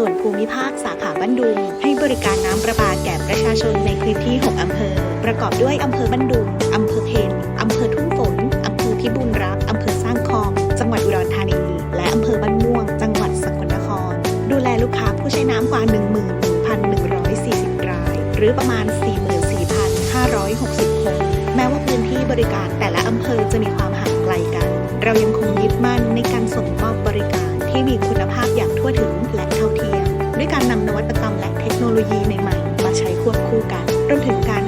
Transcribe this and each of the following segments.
ส่วนภูมิภาคสาขาบ้านดุง ให้บริการน้ำประปาแก่ประชาชนในพื้นที่ 6 อำเภอ ประกอบด้วยอำเภอบ้านดุง อำเภอเพนอำเภอทุ่งฝน อำเภอพิบูลรักษ์อำเภอสร้างคอมจังหวัดอุดรธานี และอำเภอบ้านม่วง จังหวัดสกลนคร ดูแลลูกค้าผู้ใช้น้ำกว่า 11,140 ราย หรือประมาณ 44,560 คน แม้ว่าพื้นที่บริการแต่ละอำเภอจะมีความห่างไกลกัน เรายังคงยึดมั่นในการส่งมอบบริการที่มีคุณภาพอย่างทั่วถึงและ การนำนวัตกรรมและเทคโนโลยีใหม่ๆ มาใช้ควบคู่กันรวมถึงการให้บริการ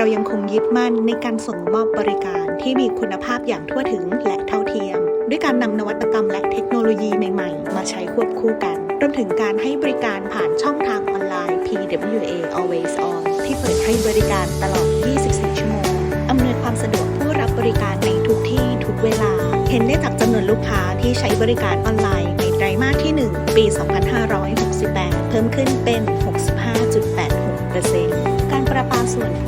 เรายังคงยึดมั่นในการส่งมอบบริการที่มีคุณภาพอย่างทั่วถึงและเท่าเทียม ด้วยการนำนวัตกรรมและเทคโนโลยีใหม่ๆ มาใช้ควบคู่กัน รวมถึงการให้บริการผ่านช่องทางออนไลน์ PWA Always On ที่เปิดให้บริการตลอด 24 ชั่วโมง อำนวยความสะดวกผู้รับบริการในทุกที่ทุกเวลา เห็นได้จากจำนวนลูกค้าที่ใช้บริการออนไลน์ในไตรมาสที่ 1 ปี 2568 เพิ่มขึ้นเป็น 65.86%การประปาส่วน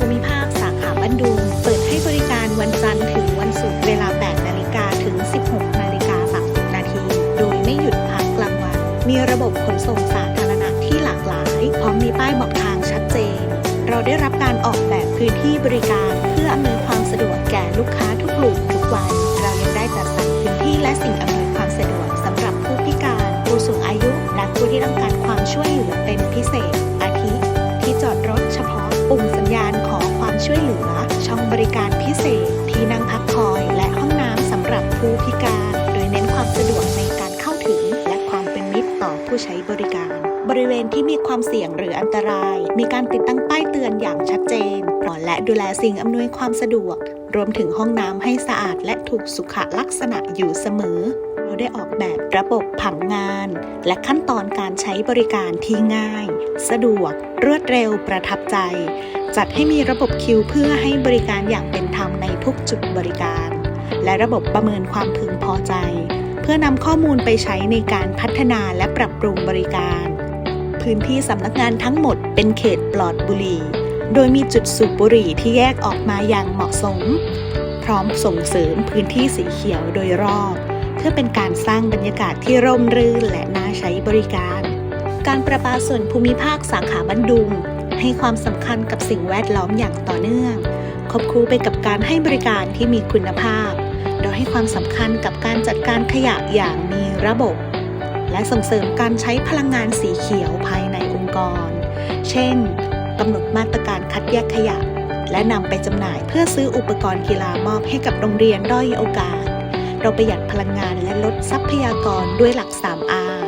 นดุงเปิดให้บริการวันจันทร์ถึงวันศุกร์เวลา 8 นาฬิกาถึง 16 นาฬิกา 30 นาที โดยไม่หยุดพักกลางวัน มีระบบขนส่งสาธารณะที่หลากหลาย พร้อมมีป้ายบอกทางชัดเจน เราได้รับการออกแบบพื้นที่บริการเพื่ออำนวยความสะดวกแก่ลูกค้าทุกกลุ่มทุกวัย เรายังได้จัดสรรพื้นที่และสิ่งอำนวยความสะดวกสำหรับผู้พิการ ผู้สูงอายุ และผู้ที่ต้องการความช่วยเหลือเป็นพิเศษ พิเศษ ที่นั่งพักคอยและห้องน้ำสำหรับผู้พิการ โดยเน้นความสะดวกในการเข้าถึง และความเป็นมิตรต่อผู้ใช้บริการ บริเวณที่มีความเสี่ยงหรืออันตราย มีการติดตั้งป้ายเตือนอย่างชัดเจนปอดและดูแลสิ่งอำนวยความสะดวก รวมถึงห้องน้ำให้สะอาดและถูกสุขลักษณะอยู่เสมอ เราได้ออกแบบระบบผังงาน และขั้นตอนการใช้บริการที่ง่าย สะดวก รวดเร็วประทับใจ จัดให้มีระบบคิวเพื่อให้บริการอย่างเป็นธรรมในทุกจุดบริการ และระบบประเมินความพึงพอใจ เพื่อนำข้อมูลไปใช้ในการพัฒนาและปรับปรุงบริการ พื้นที่สำนักงานทั้งหมดเป็นเขตปลอดบุหรี่ โดยมีจุดสูบบุหรี่ที่แยกออกมาอย่างเหมาะสม พร้อมส่งเสริมพื้นที่สีเขียวโดยรอบ พื่อเป็นการสร้างบรรยากาศที่ร่มรื่นและน่าใช้บริการ การประปาส่วนภูมิภาคสาขาบันดุง ให้ความสำคัญกับสิ่งแวดล้อมอย่างต่อเนื่อง ควบคู่ไปกับการให้บริการที่มีคุณภาพ โดยให้ความสำคัญกับการจัดการขยะอย่างมีระบบ และส่งเสริมการใช้พลังงานสีเขียวภายในองค์กร เช่นกำหนดมาตรการคัดแยกขยะ และนำไปจำหน่ายเพื่อซื้ออุปกรณ์กีฬามอบให้กับโรงเรียนด้อยโอกาส เราประหยัดพลังงานและลดทรัพยากรด้วยหลัก 3R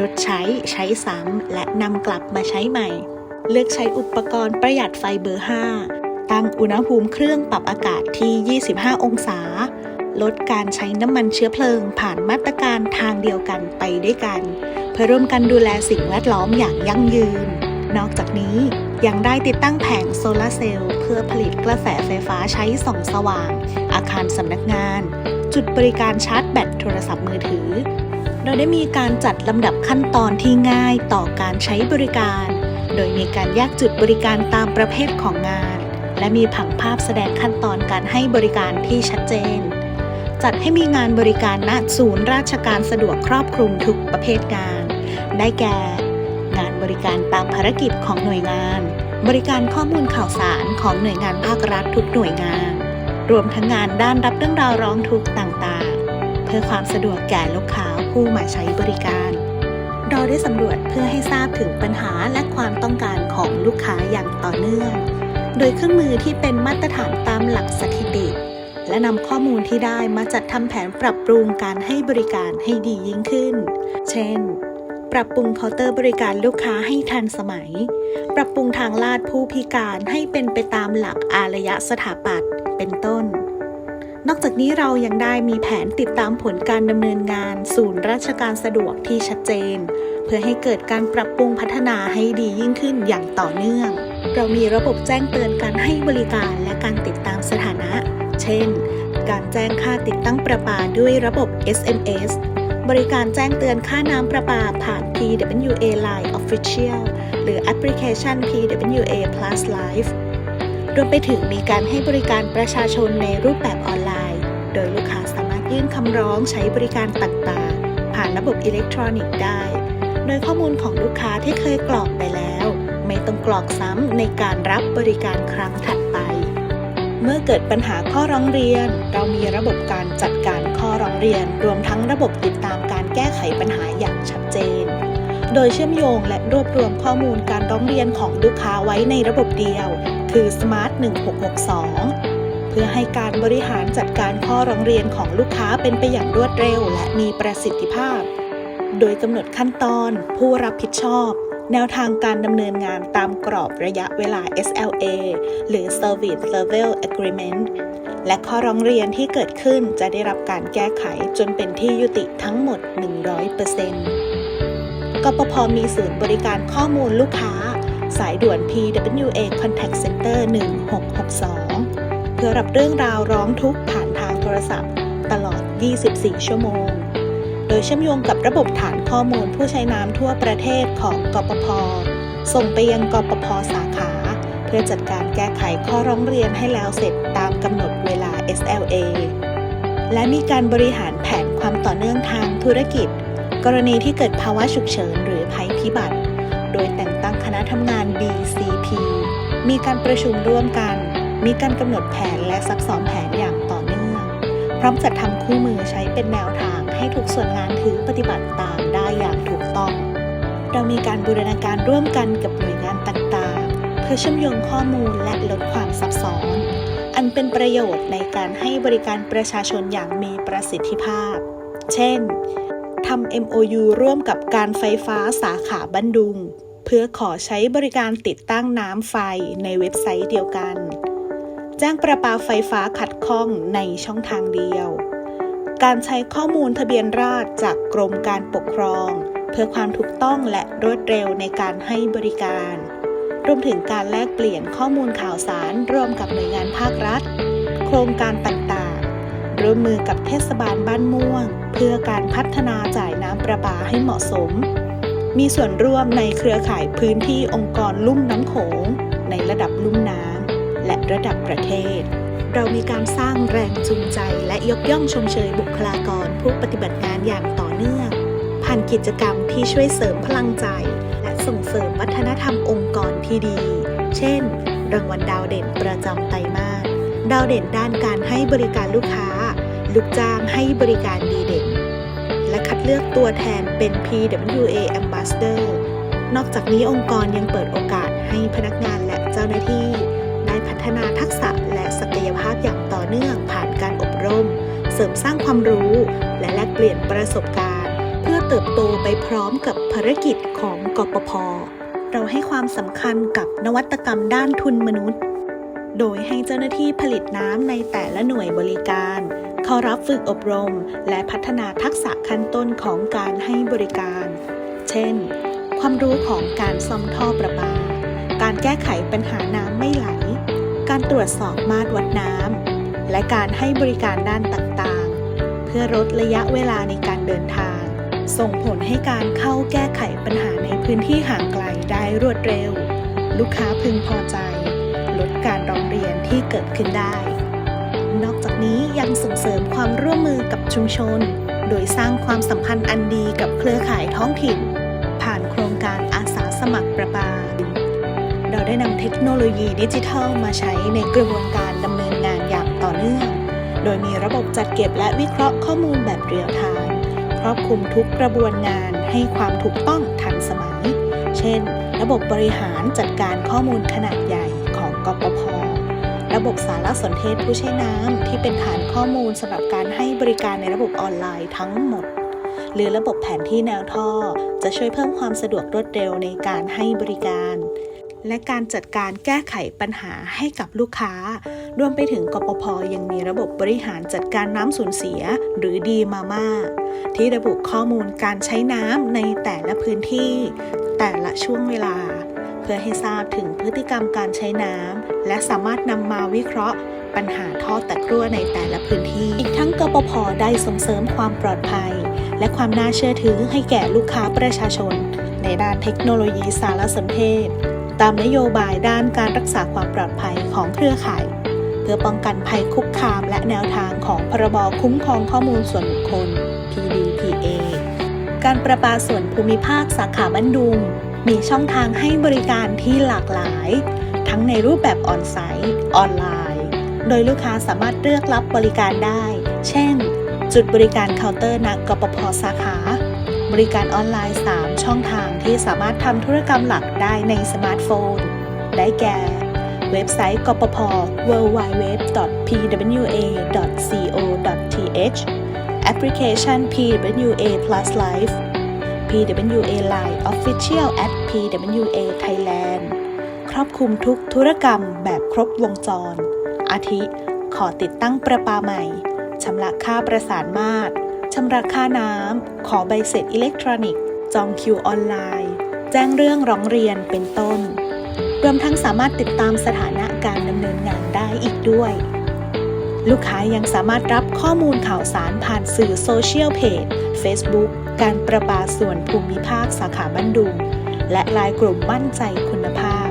ลดใช้ ใช้ซ้ำ และนำกลับมาใช้ใหม่ เลือกใช้อุปกรณ์ประหยัดไฟเบอร์ 5 ตั้งอุณหภูมิเครื่องปรับอากาศที่ 25 องศา ลดการใช้น้ำมันเชื้อเพลิง ผ่านมาตรการทางเดียวกันไปด้วยกัน เพื่อร่วมกันดูแลสิ่งแวดล้อมอย่างยั่งยืน นอกจากนี้ยังได้ติดตั้งแผงโซลาร์เซลล์เพื่อผลิตกระแสไฟฟ้าใช้ส่องสว่าง อาคารสำนักงาน จุดบริการชาร์จแบตโทรศัพท์มือถือ เราได้มีการจัดลำดับขั้นตอนที่ง่ายต่อการใช้บริการ โดยมีการแยกจุดบริการตามประเภทของงาน และมีผังภาพแสดงขั้นตอนการให้บริการที่ชัดเจน จัดให้มีงานบริการณศูนย์ราชการสะดวกครอบคลุมทุกประเภทงาน ได้แก่ งานบริการตามภารกิจของหน่วยงาน บริการข้อมูลข่าวสารของหน่วยงานภาครัฐทุกหน่วยงาน รวมทั้งงานด้านรับเรื่องราวร้องทุกข์ต่างๆ เพื่อความสะดวกแก่ลูกค้าผู้มาใช้บริการ เราได้สำรวจเพื่อให้ทราบถึงปัญหาและความต้องการของลูกค้าอย่างต่อเนื่อง โดยเครื่องมือที่เป็นมาตรฐานตามหลักสถิติ และนำข้อมูลที่ได้มาจัดทำแผนปรับปรุงการให้บริการให้ดียิ่งขึ้น เช่น ปรับปรุงเคาน์เตอร์บริการลูกค้าให้ทันสมัย ปรับปรุงทางลาดผู้พิการให้เป็นไปตามหลักอารยสถาปัตย์เป็นต้น นอกจากนี้เรายังได้มีแผนติดตามผลการดำเนินงาน ศูนย์ราชการสะดวกที่ชัดเจน เพื่อให้เกิดการปรับปรุงพัฒนาให้ดียิ่งขึ้นอย่างต่อเนื่อง เรามีระบบแจ้งเตือนการให้บริการและการติดตามสถานะ เช่น การแจ้งค่าติดตั้งประปาด้วยระบบ SMS บริการแจ้งเตือนค่าน้ำประปาผ่าน PWA Line Official หรือแอปพลิเคชัน PWA Plus Live รวมไปถึงมีการให้บริการประชาชนในรูปแบบออนไลน์ โดยลูกค้าสามารถยื่นคำร้องใช้บริการต่างๆ ผ่านระบบอิเล็กทรอนิกส์ได้ โดยข้อมูลของลูกค้าที่เคยกรอกไปแล้ว ไม่ต้องกรอกซ้ำในการรับบริการครั้งถัดไป เมื่อเกิดปัญหาข้อร้องเรียน เรามีระบบการจัดการ เรียนรวมทั้งระบบติดตามการแก้ไขปัญหาอย่างชัดเจน โดยเชื่อมโยงและรวบรวมข้อมูลการร้องเรียนของลูกค้าไว้ในระบบเดียว คือ Smart 1662 เพื่อให้การบริหารจัดการข้อร้องเรียนของลูกค้าเป็นไปอย่างรวดเร็ว และมีประสิทธิภาพ โดยกำหนดขั้นตอนผู้รับผิดชอบ แนวทางการดำเนินงานตามกรอบระยะเวลา SLA หรือ Service Level Agreement และข้อร้องเรียนที่เกิดขึ้นจะได้รับการแก้ไขจนเป็นที่ยุติทั้งหมด 100%กปพมีศูนย์บริการข้อมูลลูกค้า สายด่วน PWA Contact Center 1662 เพื่อรับเรื่องราวร้องทุกข์ผ่านทางโทรศัพท์ ตลอด 24 ชั่วโมง โดยเชื่อมโยงกับระบบฐานข้อมูลผู้ใช้น้ำทั่วประเทศของกปพ ส่งไปยังกปพสาขา เพื่อจัดการแก้ไขข้อร้องเรียนให้แล้วเสร็จตามกำหนดเวลา SLA และมีการบริหารแผนความต่อเนื่องทางธุรกิจ กรณีที่เกิดภาวะฉุกเฉินหรือภัยพิบัติ โดยแต่งตั้งคณะทำงาน BCP มีการประชุมร่วมกัน มีการกำหนดแผนและซักซ้อมแผนอย่างต่อเนื่อง พร้อมจัดทำคู่มือใช้เป็นแนวทาง ให้ทุกส่วนงานถือปฏิบัติตามได้อย่างถูกต้อง เรามีการบูรณาการร่วมกันกับหน่วยงานต่างๆ เพื่อเชื่อมโยงข้อมูลและลดความซับซ้อน อันเป็นประโยชน์ในการให้บริการประชาชนอย่างมีประสิทธิภาพ เช่นทำ MOU ร่วมกับการไฟฟ้าสาขาบันดุง เพื่อขอใช้บริการติดตั้งน้ำไฟในเว็บไซต์เดียวกัน แจ้งประปาไฟฟ้าขัดข้องในช่องทางเดียว การใช้ข้อมูลทะเบียนราษฎรจากกรมการปกครอง เพื่อความถูกต้องและรวดเร็วในการให้บริการ รวมถึงการแลกเปลี่ยนข้อมูลข่าวสารร่วมกับหน่วยงานภาครัฐ โครงการต่างๆ ร่วมมือกับเทศบาลบ้านม่วง เพื่อการพัฒนาจ่ายน้ำประปาให้เหมาะสม มีส่วนร่วมในเครือข่ายพื้นที่องค์กรลุ่มน้ำโขงในระดับลุ่มน้ำและระดับประเทศ เรามีการสร้างแรงจูงใจ และยกย่องชมเชยบุคลากรผู้ปฏิบัติงานอย่างต่อเนื่อง ผ่านกิจกรรมที่ช่วยเสริมพลังใจ และส่งเสริมวัฒนธรรมองค์กรที่ดี เช่น รางวัลดาวเด่นประจำไตรมาสดาวเด่นด้านการให้บริการลูกค้า ลูกจ้างให้บริการดีเด่น และคัดเลือกตัวแทนเป็น PWA Ambassador นอกจากนี้องค์กรยังเปิดโอกาสให้พนักงานและเจ้าหน้าที่ ได้พัฒนาทักษะและศักยภาพอย่างต่อเนื่องผ่านการอบรม เสริมสร้างความรู้ และแลกเปลี่ยนประสบการณ์ เพื่อเติบโตไปพร้อมกับภารกิจของกปพเราให้ความสำคัญกับนวัตกรรมด้านทุนมนุษย์ โดยให้เจ้าหน้าที่ผลิตน้ำในแต่ละหน่วยบริการ เข้ารับฝึกอบรม และพัฒนาทักษะขั้นต้นของการให้บริการ เช่น ความรู้ของการซ่อมท่อประปา การแก้ไขปัญหาน้ำไม่ไหล การตรวจสอบมาตรวัดน้ำและการให้บริการด้านต่างๆ เพื่อลดระยะเวลาในการเดินทาง ส่งผลให้การเข้าแก้ไขปัญหาในพื้นที่ห่างไกลได้รวดเร็ว ลูกค้าพึงพอใจ ลดการร้องเรียนที่เกิดขึ้นได้ นอกจากนี้ยังส่งเสริมความร่วมมือกับชุมชน โดยสร้างความสัมพันธ์อันดีกับเครือข่ายท้องถิ่น ผ่านโครงการอาสาสมัครประปา เราได้นำเทคโนโลยีดิจิทัลมาใช้ในกระบวนการดำเนินงานอย่างต่อเนื่อง โดยมีระบบจัดเก็บและวิเคราะห์ข้อมูลแบบเรียลไทม์ครอบคลุมทุกกระบวนงานให้ความถูกต้องทันสมัย เช่น ระบบบริหารจัดการข้อมูลขนาดใหญ่ของกปพ ระบบสารสนเทศผู้ใช้น้ำที่เป็นฐานข้อมูลสำหรับการให้บริการในระบบออนไลน์ทั้งหมดหรือระบบแผนที่แนวท่อ จะช่วยเพิ่มความสะดวกรวดเร็วในการให้บริการ และการจัดการแก้ไขปัญหาให้กับลูกค้า รวมไปถึงกปพยังมีระบบบริหารจัดการน้ำสูญเสียหรือดีมาม่าที่ระบุข้อมูลการใช้น้ำในแต่ละพื้นที่ แต่ละช่วงเวลา เพื่อให้ทราบถึงพฤติกรรมการใช้น้ำและสามารถนำมาวิเคราะห์ปัญหาท่อแตกรั่วในแต่ละพื้นที่ อีกทั้งกปพได้ส่งเสริมความปลอดภัย และความน่าเชื่อถือให้แก่ลูกค้าประชาชน ในด้านเทคโนโลยีสารสนเทศ ตามนโยบายด้านการรักษาความปลอดภัยของเครือข่าย เพื่อป้องกันภัยคุกคามและแนวทางของพรบคุ้มครองข้อมูลส่วนบุคคล PDPA การประปาส่วนภูมิภาคสาขาบันดุง มีช่องทางให้บริการที่หลากหลาย ทั้งในรูปแบบออนไซต์ออนไลน์ โดยลูกค้าสามารถเลือกรับบริการได้ เช่น จุดบริการเคาน์เตอร์ณกปพสาขา บริการออนไลน์ 3 ช่องทาง ที่สามารถทำธุรกรรมหลักได้ในสมาร์ทโฟน ได้แก่ เว็บไซต์กปพ www.pwa.co.th แอปพลิเคชัน PWA Plus Life PWA Line Official at PWA Thailand ครอบคลุมทุกธุรกรรมแบบครบวงจร อาทิ ขอติดตั้งประปาใหม่ ชำระค่าประสานมาตรชำระค่าน้ำ ขอใบเสร็จอิเล็กทรอนิกส์ จองคิวออนไลน์ แจ้งเรื่องร้องเรียนเป็นต้น รวมทั้งสามารถติดตามสถานะการดำเนินงานได้อีกด้วย ลูกค้ายังสามารถรับข้อมูลข่าวสารผ่านสื่อโซเชียลเพจ Facebook การประปาส่วนภูมิภาคสาขาบันดุง และลายกลุ่มมั่นใจคุณภาพ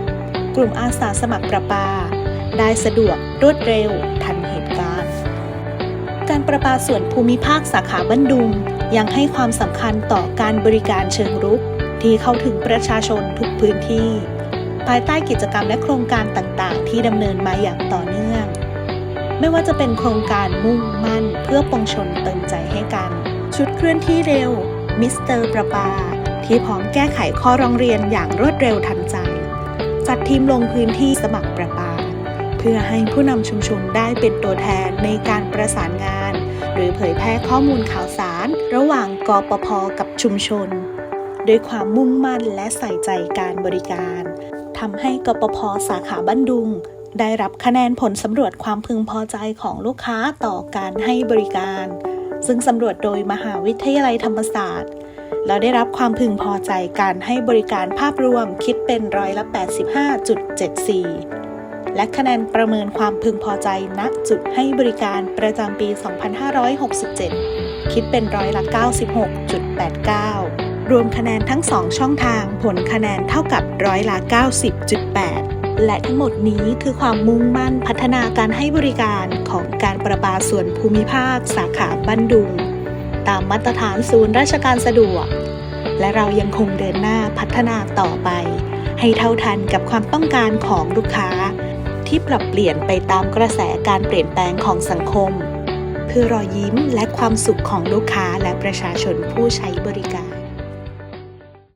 กลุ่มอาสาสมัครประปา ได้สะดวกรวดเร็วทันเหตุการณ์ การประปาส่วนภูมิภาคสาขาบันดุง ยังให้ความสำคัญต่อการบริการเชิงรุก ที่เข้าถึงประชาชนทุกพื้นที่ ภายใต้กิจกรรมและโครงการต่างๆ ที่ดำเนินมาอย่างต่อเนื่อง ไม่ว่าจะเป็นโครงการมุ่งมั่นเพื่อปวงชนเติมใจให้กัน ชุดเคลื่อนที่เร็วมิสเตอร์ประปา ที่พร้อมแก้ไขข้อร้องเรียนอย่างรวดเร็วทันใจ จัดทีมลงพื้นที่สมัครประปา เพื่อให้ผู้นำชุมชนได้เป็นตัวแทนในการประสานงาน หรือเผยแพร่ข้อมูลข่าวสาร ระหว่างกปพกับชุมชน ด้วยความมุ่งมั่นและใส่ใจการบริการทำให้กปพสาขาบ้านดุง ได้รับคะแนนผลสำรวจความพึงพอใจของลูกค้าต่อการให้บริการ ซึ่งสำรวจโดยมหาวิทยาลัยธรรมศาสตร์เราได้รับความพึงพอใจการให้บริการภาพรวมคิดเป็นร้อยละ 85.74 และคะแนนประเมินความพึงพอใจณจุดให้บริการประจำปี 2567 คิดเป็นร้อยละ 96.89 รวมคะแนนทั้ง 2 ช่องทางผลคะแนนเท่ากับร้อยละ 90.8 และทั้งหมดนี้คือความมุ่งมั่นพัฒนาการให้บริการของการประปาส่วนภูมิภาค สาขาบันดุง ตามมาตรฐานศูนย์ราชการสะดวก และเรายังคงเดินหน้าพัฒนาต่อไป ให้เท่าทันกับความต้องการของลูกค้า ที่ปรับเปลี่ยนไปตามกระแสการเปลี่ยนแปลงของสังคม เพื่อรอยยิ้มและความสุขของลูกค้าและประชาชนผู้ใช้บริการ